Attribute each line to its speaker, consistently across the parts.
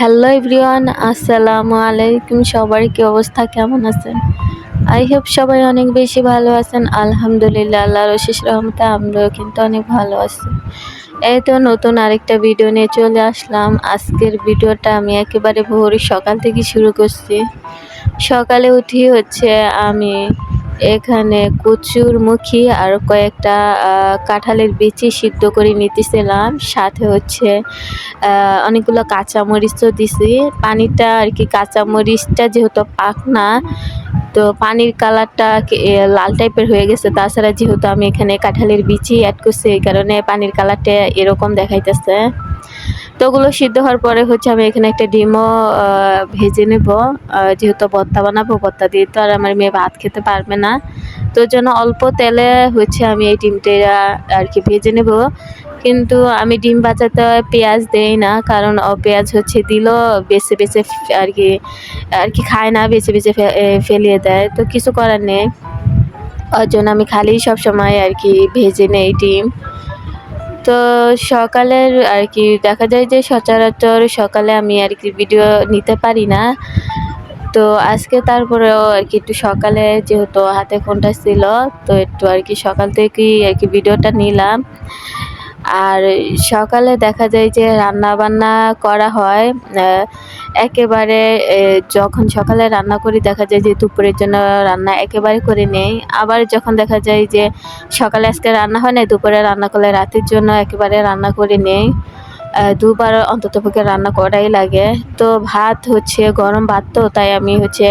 Speaker 1: Hello everyone আসসালামু আলাইকুম সবার কি অবস্থা? কেমন আছেন? আই হোপ সবাই অনেক বেশি ভালো আছেন। আলহামদুলিল্লাহ, আল্লাহর অশেষ রহমতে আমরাও কিন্তু অনেক ভালো আছি। এই তো নতুন আরেকটা ভিডিও নিয়ে চলে আসলাম। আজকের ভিডিওটা আমি একেবারে ভোর সকাল থেকে শুরু করছি। সকালে উঠি হচ্ছে আমি এখানে কচুর মুখী আর কয়েকটা কাঁঠালের বিচি সিদ্ধ করে নিতেছিলাম। সাথে হচ্ছে অনেকগুলো কাঁচামরিচও দিছি। পানিটা আর কি কাঁচামরিচটা যেহেতু পাক না তো পানির কালারটা লাল টাইপের হয়ে গেছে। তাছাড়া যেহেতু আমি এখানে কাঁঠালের বিচি অ্যাড করছি, এই কারণে পানির কালারটা এরকম দেখাইতেছে। তো ওগুলো সিদ্ধ হওয়ার পরে হচ্ছে আমি এখানে একটা ডিমও ভেজে নেব। যেহেতু ভর্তা বানাবো, ভর্তা দিয়ে তো আর আমার মেয়ে ভাত খেতে পারবে না। তো জন্য অল্প তেলে হচ্ছে আমি এই ডিমটা আর কি ভেজে নেব। কিন্তু আমি ডিম ভাজাতে পেঁয়াজ দেই না, কারণ ও পেঁয়াজ হচ্ছে দিল, বেছে বেছে আর কি আর কি খায় না, বেছে বেছে ফেলিয়ে দেয়, তো কিছু করার নেই। ওর জন্য আমি খালি সব সময় আর কি ভেজে নেই ডিম। তো সকালের আর কি, দেখা যায় যে সচরাচর সকালে আমি আর কি ভিডিও নিতে পারি না। তো আজকে তারপরেও আর কি একটু সকালে যেহেতু হাতে ফোনটা ছিল, তো একটু আর কি সকাল থেকেই আর কি ভিডিওটা নিলাম। আর সকালে দেখা যায় যে রান্না বান্না করা হয় একেবারে যখন সকালে রান্না করি দেখা যায় যে দুপুরের জন্য রান্না একেবারে করে নেই। আবার যখন দেখা যায় যে সকালে আজকে রান্না হয় না দুপুরে রান্না করলে রাতের জন্য একেবারে রান্না করে নেই। দুবার অন্তত পক্ষে রান্না করাই লাগে। তো ভাত হচ্ছে গরম ভাত তো, তাই আমি হচ্ছে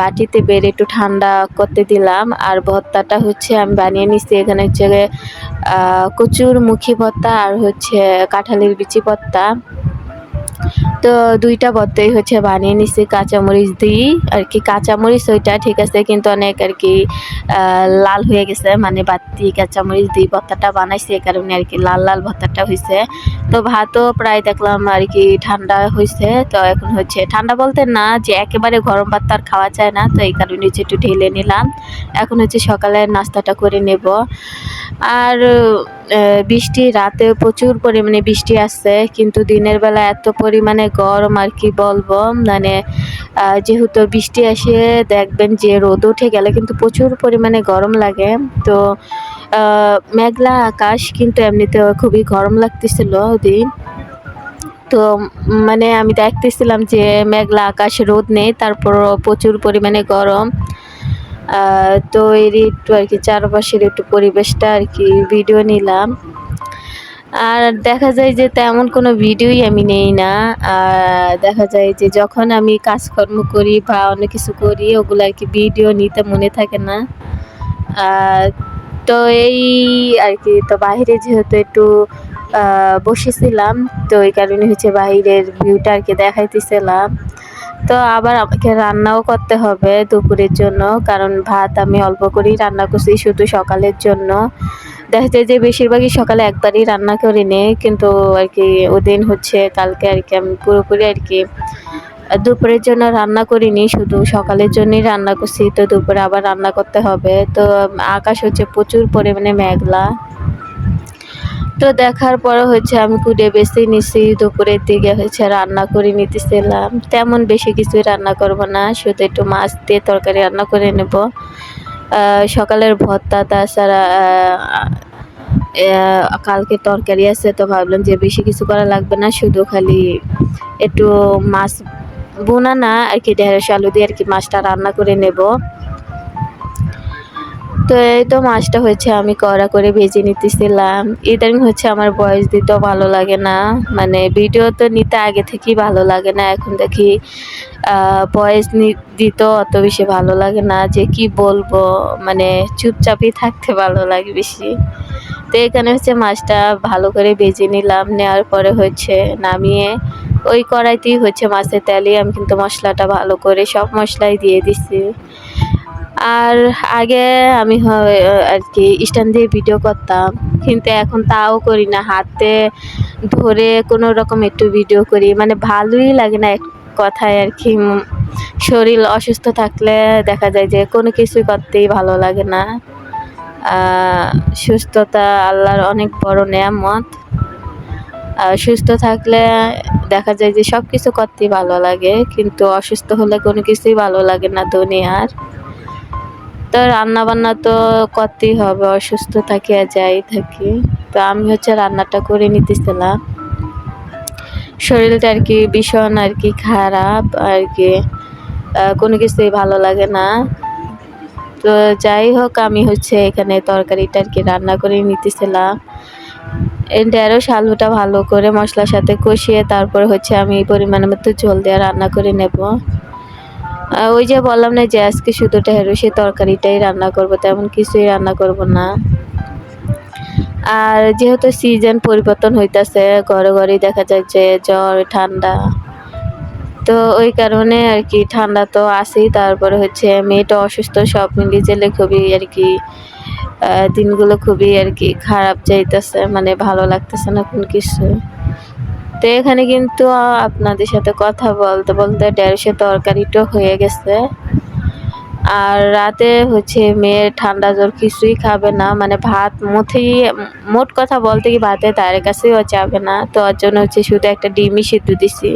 Speaker 1: বাটিতে বেড়ে একটু ঠান্ডা করতে দিলাম। আর ভত্তাটা হচ্ছে আমি বানিয়ে নিচ্ছি এখানে হচ্ছে কচুর মুখী ভর্তা আর হচ্ছে কাঁঠালের বিচি ভর্তা। তো দুইটা ভর্তাই হচ্ছে বানিয়ে নিচ্ছি কাঁচামরিচ দিই, আর কি কাঁচামরিচ ওইটা ঠিক আছে, কিন্তু অনেক আর কি লাল হয়ে গেছে মানে বাতি, কাঁচামরিচ দিই ভর্তাটা বানাইছি এই কারণে আর কি লাল লাল ভর্তাটা হয়েছে তো ভাতও প্রায় দেখলাম আর কি ঠান্ডা হয়েছে তো এখন হচ্ছে ঠান্ডা বলতে না, যে একেবারে গরম ভাত আর খাওয়া যায় না, তো এই কারণে হচ্ছে একটু ঢেলে নিলাম। এখন হচ্ছে সকালে নাস্তাটা করে নেব। আর বৃষ্টি রাতে প্রচুর পরিমাণে বৃষ্টি আসছে, কিন্তু দিনের বেলা এত পরিমাণে গরম আর কি বলব মানে যেহেতু বৃষ্টি আসে, দেখবেন যে রোদ উঠে গেলে কিন্তু প্রচুর পরিমাণে গরম লাগে। তো মেঘলা আকাশ কিন্তু এমনিতে খুবই গরম লাগতেছিল দিন তো মানে আমি দেখতেছিলাম যে মেঘলা আকাশ, রোদ নেই তারপর প্রচুর পরিমাণে গরম। তো এর একটু আর কি, চারপাশের একটু পরিবেশটা আর কি ভিডিও নিলাম। আর দেখা যায় যে তেমন কোনো ভিডিওই আমি নেই না। দেখা যায় যে যখন আমি কাজকর্ম করি বা অন্য কিছু করি, ওগুলো আর কি ভিডিও নিতে মনে থাকে না। তো এই আর কি, তো বাইরে যেহেতু একটু বসেছিলাম, তো এই কারণে হচ্ছে বাইরের ভিউটা আর কি দেখাইতেছিলাম। তো আবার আমাকে রান্নাও করতে হবে দুপুরের জন্য, কারণ ভাত আমি অল্প করেই রান্না করছি, শুধু সকালের জন্য। দেখা যায় যে বেশিরভাগই সকালে একবারই রান্না করে নেই কিন্তু আর কি ওদিন হচ্ছে কালকে আর কি আমি পুরোপুরি আর কি দুপুরের জন্য রান্না করিনি, শুধু সকালের জন্যই রান্না করছি, তো দুপুরে আবার রান্না করতে হবে। তো আকাশ হচ্ছে প্রচুর পরিমাণে মেঘলা। তো দেখার পরে হচ্ছে আমি কুড়ে বেশি নিছি দুপুরের দিকে হচ্ছে রান্না করে নিতেছিলাম। তেমন বেশি কিছুই রান্না করব না, শুধু একটু মাছ দিয়ে তরকারি রান্না করে নেব। সকালের ভর্তা, তাছাড়া কালকে তরকারি আছে, তো ভাবলাম যে বেশি কিছু করা লাগবে না, শুধু খালি একটু মাছ বোনা না, আর কি ঢেঁড়স, আলু দিয়ে আর কি মাছটা রান্না করে নেব। তো এই তো মাছটা হচ্ছে আমি কড়া করে ভেজে নিতেছিলাম। ইদানিং হচ্ছে আমার বয়স দিতেও ভালো লাগে না। মানে ভিডিও তো নিতে আগে থেকেই ভালো লাগে না। এখন দেখি বয়স দিতেও অত বেশি ভালো লাগে না যে কি বলব। মানে চুপচাপই থাকতে ভালো লাগে বেশি। তো এখানে হচ্ছে মাছটা ভালো করে ভেজে নিলাম। নেওয়ার পরে হচ্ছে নামিয়ে ওই কড়াইতেই হচ্ছে মাছের তেলে আমি কিন্তু মশলাটা ভালো করে সব মশলাই দিয়ে দিছি। আর আগে আমি আর কি, স্ট্যান্ড দিয়ে ভিডিও করতাম। কিন্তু এখন তাও করি না। হাতে ধরে কোনো রকম একটু ভিডিও করি। মানে ভালোই লাগে না এক কথায় আর কি। শরীর অসুস্থ থাকলে দেখা যায় যে কোনো কিছুই করতেই ভালো লাগে না। সুস্থতা আল্লাহর অনেক বড় নেয়ামত। সুস্থ থাকলে দেখা যায় যে সব কিছু করতেই ভালো লাগে। কিন্তু অসুস্থ হলে কোনো কিছুই ভালো লাগে না দুনিয়ার। তো রান্না বান্না তো করতেই হবে, অসুস্থ থাকি আর যাই থাকি। তো আমি হচ্ছে রান্নাটা করে নিতেছিলাম। শরীরটা আর কি ভীষণ আর কি খারাপ আর কি কোনো কিছুই ভালো লাগে না। তো যাই হোক, আমি হচ্ছে এখানে তরকারিটা আর কি রান্না করে নিতেছিলাম। ঢেঁড়স আলুটা ভালো করে মশলার সাথে কষিয়ে তারপর হচ্ছে আমি পরিমাণ মতো ঝোল দিয়ে রান্না করে নেব। ওই যে বললাম না যে আজকে শুধু ঢেঁড়সের তরকারিটাই রান্না করব, তেমন কিছুই রান্না করব না। আর যেহেতু সিজন পরিবর্তন হইতেছে, ঘরে ঘরে দেখা যায় যে জ্বর, ঠান্ডা, তো ওই কারণে আর কি ঠান্ডা তো আসেই তারপরে হচ্ছে মেয়েটা অসুস্থ, সব মিলিয়ে গেলে খুবই আর কি দিনগুলো খুবই আর কি খারাপ যাইতেছে মানে ভালো লাগতেছে না কোন কিছু। তো এখানে কিন্তু আপনাদের সাথে কথা বলতে বলতে দেড়শো তরকারিটাও হয়ে গেছে। আর রাতে হচ্ছে মেয়ের ঠান্ডা জ্বর কিছুই খাবে না মানে ভাত মুঠেই মোট কথা বলতে কি ভাতে তার কাছেও যাবে না, তো ওর জন্য হচ্ছে শুধু একটা ডিমই সিদ্ধ দিছি,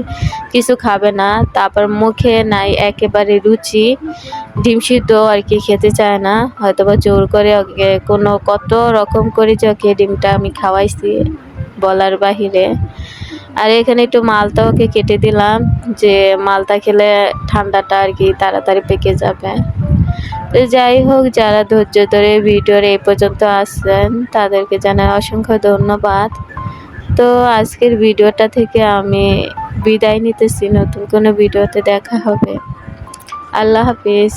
Speaker 1: কিছু খাবে না। তারপর মুখে নাই একেবারে রুচি, ডিম সিদ্ধ আর কি খেতে চায় না হয়তো বা জোর করে ওকে কোনো কত রকম করে যে ওকে ডিমটা আমি খাওয়াইছি বলার বাহিরে। আর এখানে একটু মালতা ওকে কেটে দিলাম, যে মালতা খেলে ঠান্ডাটা আর কি তাড়াতাড়ি পেকে যাবে। তো যাই হোক, যারা ধৈর্য ধরে ভিডিওর এই পর্যন্ত আসছেন, তাদেরকে জানাই অসংখ্য ধন্যবাদ। তো আজকের ভিডিওটা থেকে আমি বিদায় নিতেছি, নতুন কোনো ভিডিওতে দেখা হবে। আল্লাহ হাফিজ।